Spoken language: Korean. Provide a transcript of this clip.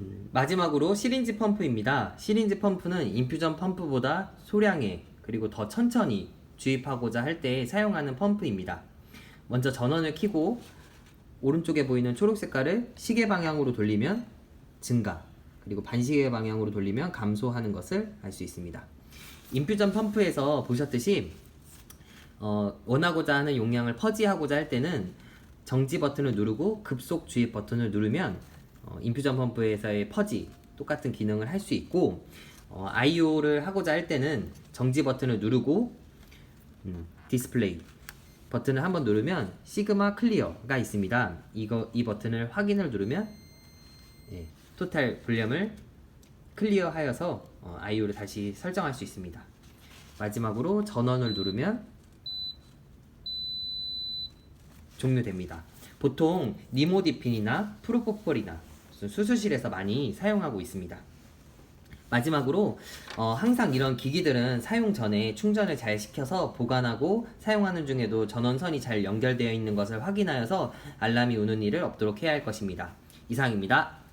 음, 마지막으로 시린지 펌프입니다. 시린지 펌프는 인퓨전 펌프보다 소량의 그리고 더 천천히 주입하고자 할 때 사용하는 펌프입니다. 먼저 전원을 켜고 오른쪽에 보이는 초록 색깔을 시계 방향으로 돌리면 증가 그리고 반시계 방향으로 돌리면 감소하는 것을 알 수 있습니다. 인퓨전 펌프에서 보셨듯이 어, 원하고자 하는 용량을 퍼지하고자 할 때는 정지 버튼을 누르고 급속 주입 버튼을 누르면 어, 인퓨전 펌프에서의 퍼지 똑같은 기능을 할 수 있고 어, IO를 하고자 할 때는 정지 버튼을 누르고 음, 디스플레이 버튼을 한번 누르면 시그마 클리어가 있습니다. 이거 이 버튼을 확인을 누르면 예, 토탈 볼륨을 클리어하여서 어, IO를 다시 설정할 수 있습니다. 마지막으로 전원을 누르면 종료됩니다. 보통 니모디핀이나 프로포폴이나 수술실에서 많이 사용하고 있습니다. 마지막으로 어, 항상 이런 기기들은 사용 전에 충전을 잘 시켜서 보관하고 사용하는 중에도 전원선이 잘 연결되어 있는 것을 확인하여서 알람이 우는 일을 없도록 해야 할 것입니다. 이상입니다.